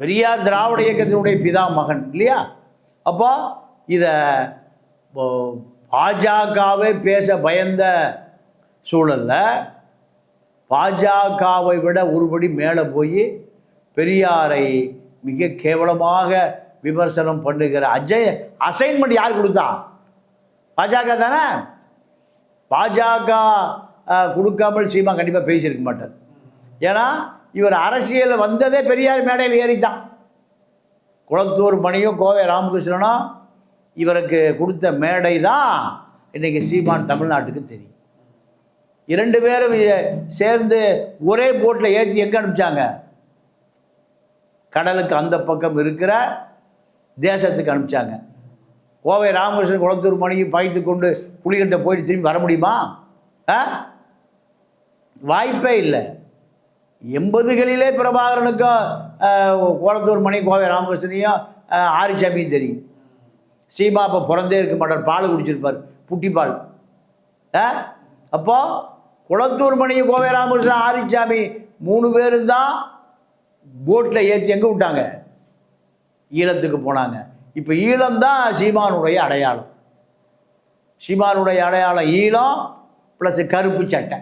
பெரியார் திராவிட இயக்கத்தினுடைய பிதா மகன் இல்லையா? அப்போ இதை பாஜகவே பேச பயந்த சூழல்ல பாஜகவை விட ஒருபடி மேலே போய் பெரியாரை மிக கேவலமாக விமர்சனம் பண்ணுகிற அஜய் அசைன்மெண்ட் யார் கொடுத்தா? பாஜக தானே? பாஜக கொடுக்காமல் சீமா கண்டிப்பாக பேசியிருக்க மாட்டார். ஏன்னா இவர் அரசியல் வந்ததே பெரியார் மேடையில் ஏறித்தான் குளத்தூர் மணியும் கோவை ராமகிருஷ்ணனும் இவருக்கு கொடுத்த மேடை தான் இன்னைக்கு சீமான் தமிழ்நாட்டுக்கு தெரியும். இரண்டு பேரும் சேர்ந்து ஒரே போட்டில் ஏற்றி எங்கே அனுப்பிச்சாங்க? கடலுக்கு அந்த பக்கம் இருக்கிற தேசத்துக்கு அனுப்பிச்சாங்க. கோவை ராமகிருஷ்ணன் குளத்தூர் மணியும் பாய்த்து கொண்டு புலிகிட்ட போயிட்டு திரும்பி வர முடியுமா? ஆ? வாய்ப்பே இல்லை. எண்பதுகளிலே பிரபாகரனுக்கும் கோலத்தூர் குளத்தூர் மணி கோவை ராமகிருஷ்ணனையும் ஆரிச்சாமியும் தெரியும். சீமா அப்போ பிறந்தே இருக்க மாட்டார். பால் குடிச்சிருப்பார். புட்டி பால். ஆ அப்போ குளத்தூர் மணி கோவை ராமகிருஷ்ணன் ஆரிச்சாமி மூணு பேரும் தான் போட்டில் ஏற்றி எங்கே விட்டாங்க? ஈழத்துக்கு போனாங்க. இப்போ ஈழம் தான் சீமானுடைய அடையாளம். சீமானுடைய அடையாளம் ஈழம் ப்ளஸ் கருப்பு சட்டை.